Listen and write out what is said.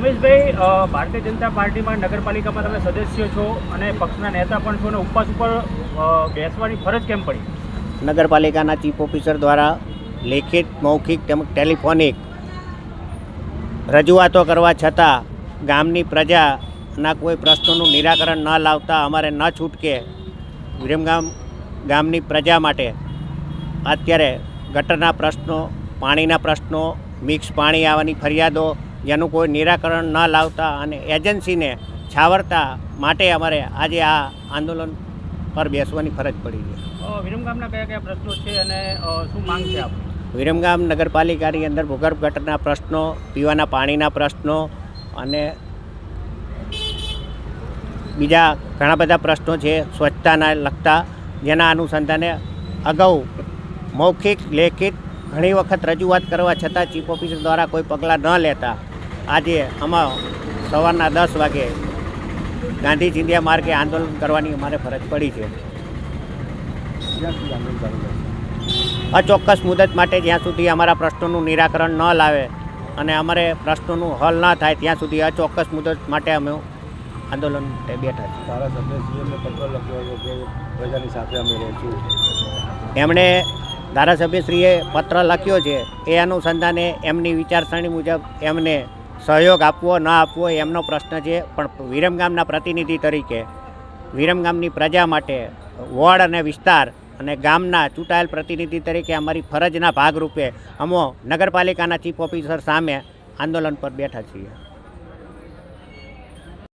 ઉમેશભાઈ ભારતીય જનતા પાર્ટીમાં નગરપાલિકામાં તમે સદસ્ય છો અને પક્ષના નેતા પણ છો અને ઉપવાસ ઉપર બેસવાની ફરજ કેમ પડી? નગરપાલિકાના ચીફ ઓફિસર દ્વારા લેખિત, મૌખિક તેમજ ટેલિફોનિક રજૂઆતો કરવા છતાં ગામની પ્રજાના કોઈ પ્રશ્નોનું નિરાકરણ ન લાવતા અમારે ન છૂટકે વિરમગામ ગામની પ્રજા માટે અત્યારે ગટરના પ્રશ્નો, પાણીના પ્રશ્નો, મિક્સ પાણી આવવાની ફરિયાદો જેનું કોઈ નિરાકરણ ન લાવતા અને એજન્સીને છાવરતા માટે અમારે આજે આ આંદોલન પર બેસવાની ફરજ પડી છે. વિરમગામના કયા કયા પ્રશ્નો છે અને શું માંગ છે આપની? વિરમગામ નગરપાલિકાની અંદર ભૂગર્ભ ગટરના પ્રશ્નો પીવાના પાણીના પ્રશ્નો અને બીજા ઘણા બધા પ્રશ્નો છે સ્વચ્છતાના લગતા જેના અનુસંધાને અગાઉ મૌખિક લેખિત ઘણી વખત રજૂઆત કરવા છતાં ચીફ ઓફિસર દ્વારા કોઈ પગલાં ન લેતા આજે આમાં સવારના દસ વાગે ગાંધી ચિંધ્યા માર્ગે આંદોલન કરવાની અમારે ફરજ પડી છે. અચોક્કસ મુદત માટે જ્યાં સુધી અમારા પ્રશ્નોનું નિરાકરણ ન લાવે અને અમારે પ્રશ્નોનું હલ ન થાય ત્યાં સુધી અચોક્કસ મુદત માટે અમે આંદોલન બેઠા છીએ. ધારાસભ્ય પત્ર લખ્યો કે સાથે અમે રહીશું એમણે ધારાસભ્યશ્રીએ પત્ર લખ્યો છે, એ અનુસંધાને એમની વિચારસરણી મુજબ એમને સહયોગ આપવો, ન આપવો એમનો પ્રશ્ન છે. પણ વિરમગામના પ્રતિનિધિ તરીકે વિરમગામની પ્રજા માટે વોર્ડ અને વિસ્તાર અને ગામના ચૂંટાયેલ પ્રતિનિધિ તરીકે અમારી ફરજના ભાગરૂપે અમો નગરપાલિકાના ચીફ ઓફિસર સામે આંદોલન પર બેઠા છીએ.